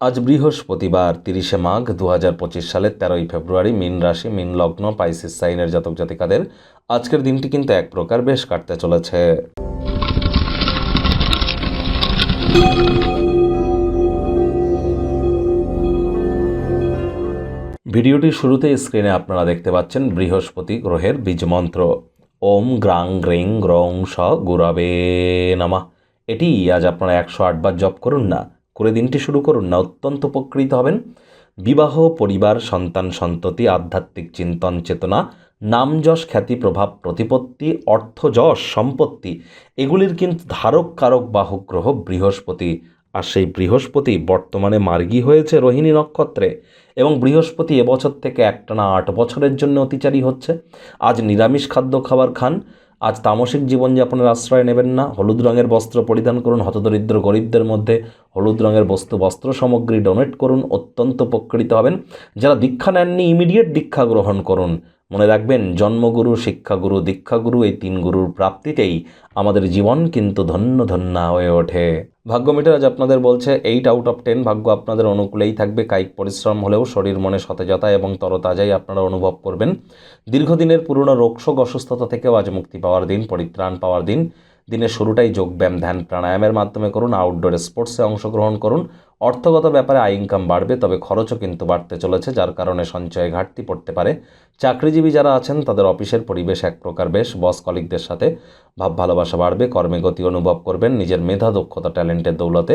আজ বৃহস্পতিবার, তিরিশে মাঘ দু হাজার পঁচিশ সালের তেরোই ফেব্রুয়ারি, মিন রাশি, মিন লগ্ন, পাইসিস সাইনের জাতক জাতিকাদের আজকের দিনটি কিন্তু এক প্রকার বেশ কাটতে চলেছে। ভিডিওটির শুরুতে স্ক্রিনে আপনারা দেখতে পাচ্ছেন বৃহস্পতি গ্রহের বীজ মন্ত্র। ওম গ্রাং গ্রিং গ্রং স গুরাবে নামা। এটি আজ আপনারা একশো আটবার জপ করুন না করে দিনটি শুরু করুন। না, অত্যন্ত উপকৃত হবেন। বিবাহ, পরিবার, সন্তান, সন্ততি, আধ্যাত্মিক চিন্তন, চেতনা, নাম যশ, খ্যাতি, প্রভাব, প্রতিপত্তি, অর্থ যশ, সম্পত্তি, এগুলির কিন্তু ধারক, কারক, বাহক, গ্রহ, বৃহস্পতি। আর সেই বৃহস্পতি বর্তমানে মার্গী হয়েছে রোহিণী নক্ষত্রে এবং বৃহস্পতি এবছর থেকে একটানা আট বছরের জন্য অতিচারী হচ্ছে। আজ নিরামিষ খাদ্য খাবার খান। আজ তামসিক জীবনযাপনের আশ্রয় নেবেন না। হলুদ রঙের বস্ত্র পরিধান করুন। হতদরিদ্র গরিবদের মধ্যে হলুদ রঙের বস্তু, বস্ত্র সামগ্রী ডোনেট করুন। অত্যন্ত উপকৃত হবেন। যারা দীক্ষা নেননি ইমিডিয়েট দীক্ষা গ্রহণ করুন। মনে রাখবেন, জন্মগুরু, শিক্ষাগুরু, দীক্ষাগুরু এই তিন গুরুর প্রাপ্তিতেই আমাদের জীবন কিন্তু ধন্য ধন্য হয়ে ওঠে। ভাগ্য মিটার আজ আপনাদের বলছে এইট আউট অফ টেন ভাগ্য আপনাদের অনুকূলেই থাকবে। কায়িক পরিশ্রম হলেও শরীর মনে সতেজতা এবং তরতাজাই আপনারা অনুভব করবেন। দীর্ঘদিনের পুরনো রোগশোক অসুস্থতা থেকেও আজ মুক্তি পাওয়ার দিন, পরিত্রাণ পাওয়ার দিন। দিনের শুরুটাই যোগব্যায়াম ধ্যান, প্রাণায়ামের মাধ্যমে করুন আউটডোর স্পোর্টসে অংশগ্রহণ করুন। অর্থগত ব্যাপারে আয় ইনকাম বাড়বে, তবে খরচও কিন্তু বাড়তে চলেছে, যার কারণে সঞ্চয়ে ঘাটতি পড়তে পারে। চাকরিজীবী যারা আছেন, তাদের অফিসের পরিবেশ এক প্রকার বেশ বস কলিকদের সাথে ভাব ভালোবাসা বাড়বে, কর্মে গতি অনুভব করবেন, নিজের মেধা, দক্ষতা ট্যালেন্টের দৌলতে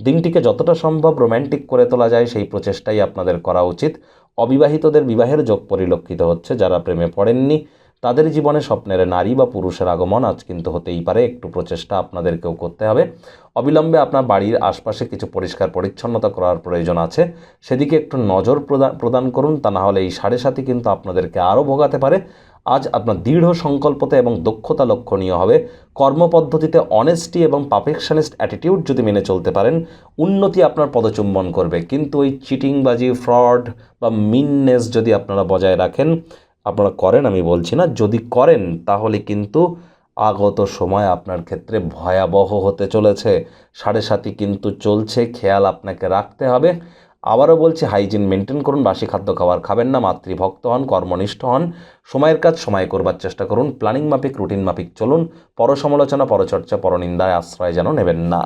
দিনটিকে যতটা সম্ভব রোম্যান্টিক করে তোলা যায়, সেই প্রচেষ্টাই আপনাদের করা উচিত। অবিবাহিতদের বিবাহের যোগ পরিলক্ষিত হচ্ছে, যারা প্রেমে পড়েননি তাদের জীবনে স্বপ্নের নারী বা পুরুষের আগমন আজ কিন্তু হতেই পারে, একটু প্রচেষ্টা আপনাদেরকেও করতে হবে। অবিলম্বে আপনার বাড়ির আশপাশে কিছু পরিষ্কার পরিচ্ছন্নতা করার প্রয়োজন আছে, সেদিকে একটু নজর প্রদান প্রদান করুন, তা না হলে এই সাড়ে সাথে কিন্তু আপনাদেরকে আরও ভোগাতে পারে। আজ আপনার দৃঢ় সংকল্পতা এবং দক্ষতা লক্ষণীয় হবে। কর্মপদ্ধতিতে অনেস্টি এবং পারফেকশনিস্ট অ্যাটিটিউড যদি মেনে চলতে পারেন, উন্নতি আপনার পদচুম্বন করবে। কিন্তু ওই চিটিংবাজি ফ্রড বা মিননেস যদি আপনারা বজায় রাখেন, আপনারা করেন আমি বলছি না, যদি করেন তাহলে কিন্তু আগত সময় আপনার ক্ষেত্রে ভয়াবহ হতে চলেছে। সাড়ে সাথী কিন্তু চলছে, খেয়াল আপনাকে রাখতে হবে। আবারও বলছি, হাইজিন মেনটেন করুন, বাসি খাদ্য খাবার খাবেন না, মাতৃভক্ত হন, কর্মনিষ্ঠ হন, সময়ের কাজ সময় করবার চেষ্টা করুন, প্ল্যানিং মাফিক, রুটিন মাফিক চলুন পর সমালোচনা পরচর্চা, পরনিন্দায়, আশ্রয় যেন নেবেন না।